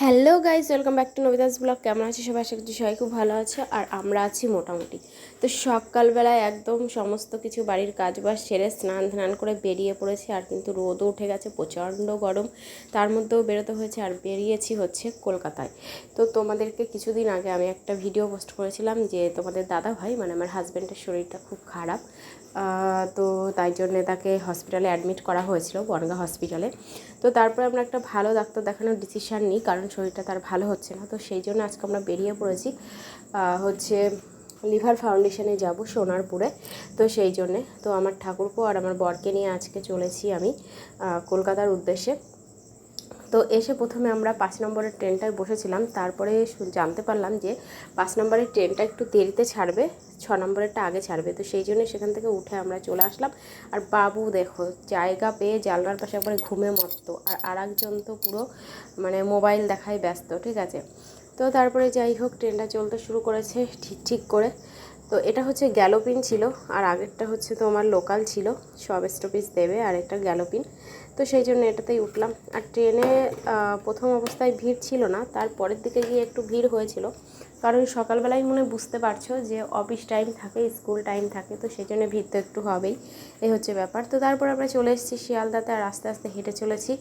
Hello guys welcome back to Nabidas blog. কেমন আছে সবাই? আশা করছি সবাই খুব ভালো আছে, আর আমরা আছি মোটামুটি। তো সকালবেলায় একদম সমস্ত কিছু বাড়ির কাজ বাজ সেরে স্নান ধান করে বেরিয়ে পড়েছি, আর কিন্তু রোদও উঠে গেছে, প্রচণ্ড গরম। তার মধ্যেও বেরোতে হয়েছে, আর বেরিয়েছি হচ্ছে কলকাতায়। তো তোমাদেরকে কিছুদিন আগে আমি একটা ভিডিও পোস্ট করেছিলাম যে তোমাদের দাদা ভাই মানে আমার হাজব্যান্ডের শরীরটা খুব খারাপ তো তাই জন্যে তাকে হসপিটালে অ্যাডমিট করা হয়েছিল, বনগা হসপিটালে তো তারপরে আমরা একটা ভালো ডাক্তার দেখানোর ডিসিশান নিই, কারণ শরীরটা তার ভালো হচ্ছে না। তো সেই জন্য আজকে আমরা বেরিয়ে পড়েছি হচ্ছে লিভার ফাউন্ডেশনে যাব সোনারপুরে। তো সেই জন্যে, তো আমার ঠাকুরপো আর আমার বরকে নিয়ে আজকে চলেছি আমি কলকাতার উদ্দেশ্যে। তো এসে প্রথমে আমরা পাঁচ নম্বরের ট্রেনটায় বসেছিলাম। তারপরে জানতে পারলাম যে পাঁচ নম্বরের ট্রেনটা একটু দেরিতে ছাড়বে, ছ নম্বরেরটা আগে ছাড়বে। তো সেই জন্য সেখান থেকে উঠে আমরা চলে আসলাম। আর বাবু দেখো, জায়গা পেয়ে জানলার পাশে একবারে ঘুমে মত্ত। আর আরেকজন তো পুরো মানে মোবাইল দেখায় ব্যস্ত, ঠিক আছে? তো তারপরে যাই হোক, ট্রেনটা চলতে শুরু করেছে ঠিক ঠিক করে। তো এটা হচ্ছে গ্যালোপিন ছিল, আর আগেরটা হচ্ছে তোমার লোকাল ছিল, সব স্টপেজ দেবে আর একটা গ্যালোপিন। তো সেই জন্য এটাতেই উঠলাম। আর ট্রেনে প্রথম অবস্থায় ভিড় ছিল না তারপরের দিকে গিয়ে একটু ভিড় হয়েছিল। কারণ সকালবেলায় মনে বুঝতে পারছ যে অফিস টাইম থাকে স্কুল টাইম থাকে, তো সেই জন্য ভিড় তো একটু হবেই। এই হচ্ছে ব্যাপার। তো তারপরে আমরা চলে এসেছি শিয়ালদাতে আর আস্তে আস্তে হেঁটে চলেছি।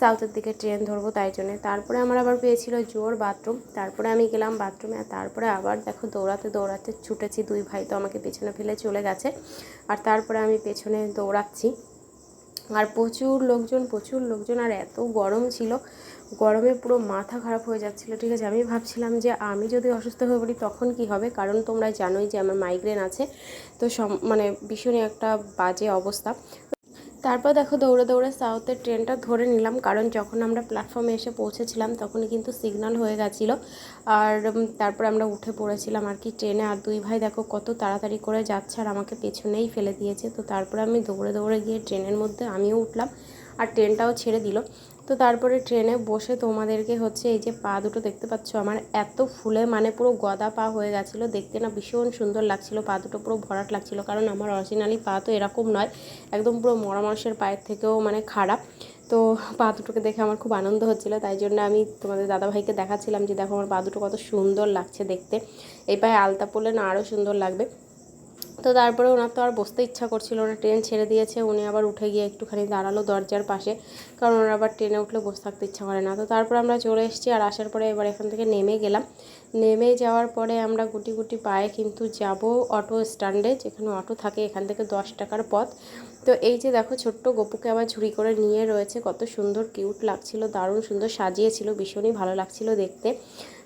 সাউথের দিকে ট্রেন ধরবো তাই জন্যে। তারপরে আমার আবার পেয়েছিল জোর বাথরুম তারপরে আমি গেলাম বাথরুমে আর তারপরে আবার দেখো দৌড়াতে দৌড়াতে ছুটেছি। দুই ভাই তো আমাকে পেছনে ফেলে চলে গেছে। আর তারপরে আমি পেছনে দৌড়াচ্ছি। আর প্রচুর লোকজন প্রচুর লোকজন, আর এত গরম ছিল, গরমে পুরো মাথা খারাপ হয়ে যাচ্ছিল, ঠিক আছে? আমি ভাবছিলাম যে আমি যদি অসুস্থ হয়ে পড়ি, তখন কি হবে? কারণ তোমরা জানোই যে আমার মাইগ্রেন আছে, তো সম মানে ভীষণই একটা বাজে অবস্থা। তারপর দেখো দৌড়ে দৌড়ে সাউথের ট্রেনটা ধরে নিলাম, কারণ যখন আমরা প্ল্যাটফর্মে এসে পৌঁছেছিলাম তখনই কিন্তু সিগন্যাল হয়ে গেছিল। আর তারপর আমরা উঠে পড়েছিলাম আর কি ট্রেনে আর দুই ভাই দেখো কত তাড়াতাড়ি করে যাচ্ছে আর আমাকে পেছনেই ফেলে দিয়েছে। তো তারপরে আমি দৌড়ে দৌড়ে গিয়ে ট্রেনের মধ্যে আমিও উঠলাম। আর ট্রেনটাও ছেড়ে দিল। তো তারপরে ট্রেনে বসে তোমাদেরকে হচ্ছে এই যে পা দুটো দেখতে পাচ্ছ, আমার এত ফুলে মানে পুরো গদা পা হয়ে গেছিল। দেখতে না ভীষণ সুন্দর লাগছিল, পা দুটো পুরো ভরাট লাগছিল, কারণ আমার অরিজিনালি পা তো এরকম নয়, একদম পুরো মরা মানুষের পায়ের থেকেও মানে খারাপ তো পা দুটোকে দেখে আমার খুব আনন্দ হচ্ছিল, তাই জন্য আমি তোমাদের দাদাভাইকে দেখাচ্ছিলাম যে দেখো আমার পা দুটো কত সুন্দর লাগছে দেখতে। এই পায়ে আলতা পরলে না আরও সুন্দর লাগবে। তো তারপরে ওনার তো আর বসতে ইচ্ছা করছিল না, ট্রেন ছেড়ে দিয়েছে, উনি আবার উঠে গিয়ে একটুখানি দাঁড়াল দরজার পাশে, কারণ ওনার আবার ট্রেনে উঠলে বসে থাকতে ইচ্ছা করে না। তো তারপরে আমরা চলে এসেছি আর আসার পরে এবার এখান থেকে নেমে গেলাম। নেমে যাওয়ার পরে আমরা গুটি গুটি পায়ে কিন্তু যাব অটো স্ট্যান্ডে, যেখানে অটো থাকে এখান থেকে দশ টাকার পথ। তো এই যে দেখো ছোট্ট গপুকে আবার ঝুড়ি করে নিয়ে রয়েছে, কত সুন্দর কিউট লাগছিল, দারুণ সুন্দর সাজিয়েছিল, ভীষণই ভালো লাগছিল দেখতে।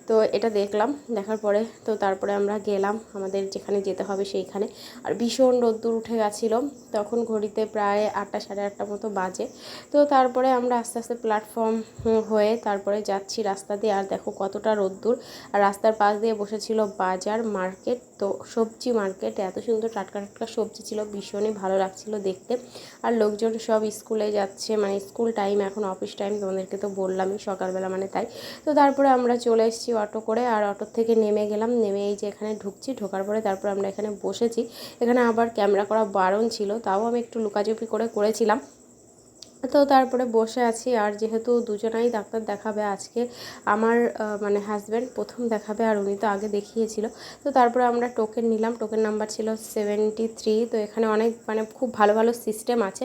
তো এটা দেখলাম, দেখার পরে তো তারপরে আমরা গেলাম আমাদের যেখানে যেতে হবে সেইখানে। আর ভীষণ রোদ্দুর উঠে গেছিল, তখন ঘড়িতে প্রায় আটটা সাড়ে আটটা মতো বাজে। তো তারপরে আমরা আস্তে আস্তে প্ল্যাটফর্ম হয়ে তারপরে যাচ্ছি রাস্তা দিয়ে। আর দেখো কতটা রোদ্দুর। আর রাস্তার পাশ দিয়ে বসেছিল বাজার মার্কেট। তো সবজি মার্কেট, এত সুন্দর টাটকা টাটকা সবজি ছিল, ভীষণই ভালো লাগছিল দেখতে। আর লোকজন সব স্কুলে যাচ্ছে মানে স্কুল টাইম এখন অফিস টাইম তোমাদেরকে তো বললামই সকালবেলা মানে তাই। তো তারপরে আমরা চলে এসেছি অটো করে আর অটো থেকে নেমে গেলাম। নেমে এই যে এখানে ঢুকছি, ঢোকার পরে তারপর আমরা এখানে বসেছি। এখানে আবার ক্যামেরা করা বারণ ছিল, তাও আমি একটু লুকাচুপি করে করেছিলাম। তো তারপরে বসে আছি আর যেহেতু দুজনাই ডাক্তার দেখাবে আজকে, আমার মানে হাজব্যান্ড প্রথম দেখাবে আর উনি তো আগে দেখিয়েছিল। তো তারপরে আমরা টোকেন নিলাম টোকেন নাম্বার ছিল সেভেন্টি থ্রি তো এখানে অনেক মানে খুব ভালো ভালো সিস্টেম আছে।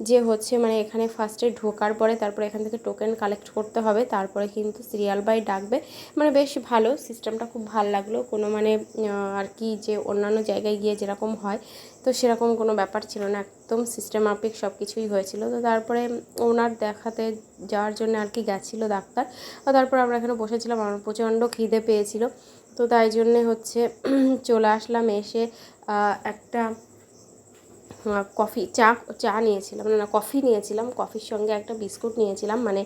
যে হচ্ছে মানে এখানে ফার্স্টে ঢোকার পরে তারপরে এখান থেকে টোকেন কালেক্ট করতে হবে, তারপরে কিন্তু সিরিয়াল বাই ডাকবে। মানে বেশ ভালো সিস্টেমটা খুব ভালো লাগল। কোনো মানে আর কি যে অন্যান্য জায়গায় গিয়ে যেরকম হয়, তো সেরকম কোনো ব্যাপার ছিল না। একদম সিস্টেম মাফিক সব কিছুই হয়েছিল। তো তারপরে ওনার দেখাতে যাওয়ার জন্য আর কি গেছিল ডাক্তার। তো তারপর আমরা এখানে বসেছিলাম, আমার প্রচণ্ড খিদে পেয়েছিল। তো তাই জন্যে হচ্ছে চলে আসলাম এসে একটা কফি, চা চা নিয়েছিলাম। না কফি নিয়েছিলাম। কফির সঙ্গে একটা বিস্কুট নিয়েছিলাম। মানে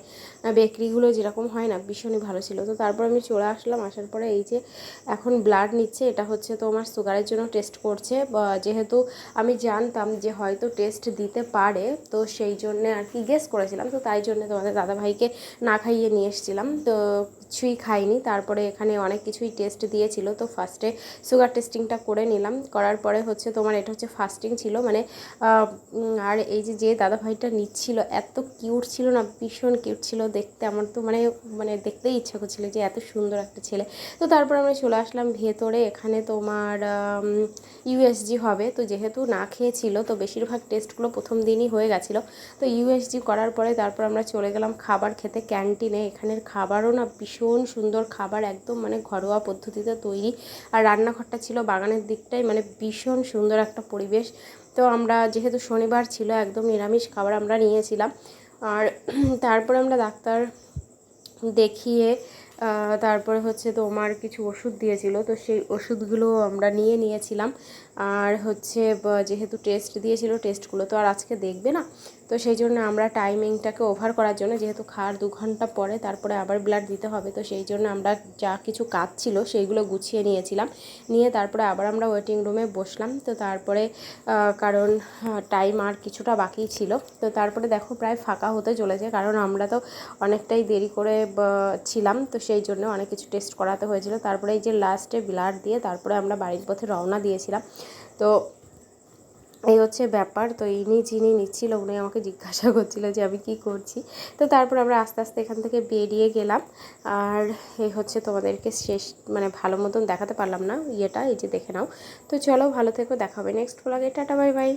বেকারিগুলো যেরকম হয় না, ভীষণই ভালো ছিল। তো তারপর আমি চলে আসলাম। আসার পরে এই যে এখন ব্লাড নিচ্ছে, এটা হচ্ছে তোমার সুগারের জন্য টেস্ট করছে। যেহেতু আমি জানতাম যে হয়তো টেস্ট দিতে পারে, তো সেই জন্যে আর কি গেস করেছিলাম। তো তাই জন্য তোমাদের দাদাভাইকে না খাইয়ে নিয়ে এসেছিলাম। তো কিছুই খাইনি। তারপরে এখানে অনেক কিছুই টেস্ট দিয়েছিল। তো ফার্স্টে সুগার টেস্টিংটা করে নিলাম। করার পরে হচ্ছে তোমার এটা হচ্ছে ফাস্টিং ছিল। মানে আর এই যে যে দাদা ভাইটা নিচ্ছিল, এত কিউট ছিল না, ভীষণ কিউট ছিল দেখতে। আমার তো মানে মানে দেখতেই ইচ্ছা করছিল যে এত সুন্দর একটা ছেলে। তো তারপর আমরা চলে আসলাম ভেতরে। এখানে তোমার ইউএসজি হবে। তো যেহেতু না খেয়েছিল, তো বেশিরভাগ টেস্টগুলো প্রথম দিনই হয়ে গেছিল। তো ইউএসজি করার পরে তারপর আমরা চলে গেলাম খাবার খেতে। ক্যান্টিনে এখানের খাবারও না ভীষণ সুন্দর খাবার, একদম মানে ঘরোয়া পদ্ধতিতে তৈরি। আর রান্নাঘরটা ছিল বাগানের দিকটাই মানে ভীষণ সুন্দর একটা পরিবেশ। তো আমরা, যেহেতু শনিবার ছিল, একদম নিরামিষ খাবার আমরা নিয়েছিলাম। আর তারপরে আমরা ডাক্তার দেখিয়ে তারপরে হচ্ছে তোমার কিছু ওষুধ দিয়েছিল, তো সেই ওষুধগুলো আমরা নিয়ে নিয়েছিলাম। আর হচ্ছে যেহেতু টেস্ট দিয়েছিল টেস্টগুলো তো আর আজকে দেখবে না। তো সেই জন্য আমরা টাইমিংটাকে ওভার করার জন্য, যেহেতু খাওয়ার দু ঘণ্টা পরে তারপরে আবার ব্লাড দিতে হবে, তো সেই জন্য আমরা যা কিছু কাজ ছিল সেইগুলো গুছিয়ে নিয়েছিলাম। নিয়ে তারপরে আবার আমরা ওয়েটিং রুমে বসলাম। তো তারপরে কারণ টাইম আর কিছুটা বাকি ছিল। তো তারপরে দেখো প্রায় ফাঁকা হতে চলেছে, কারণ আমরা তো অনেকটাই দেরি করে ছিলাম। তো সেই জন্য অনেক কিছু টেস্ট করাতে হয়েছিল। তারপরে এই যে লাস্টে ব্লাড দিয়ে তারপরে আমরা বাড়ির পথে রওনা দিয়েছিলাম। তো এই হচ্ছে ব্যাপার। তো ইনি যিনি নিচ্ছিল, উনি আমাকে জিজ্ঞাসা করছিল যে আমি কি করছি। তো তারপর আমরা আস্তে আস্তে এখান থেকে বেরিয়ে গেলাম। আর এই হচ্ছে তোমাদেরকে শেষ মানে ভালো মতন দেখাতে পারলাম না ইয়েটা, এই যে দেখে নাও। তো চলো, ভালো থেকো দেখাবে নেক্সট ব্লগে টাটা বাই বাই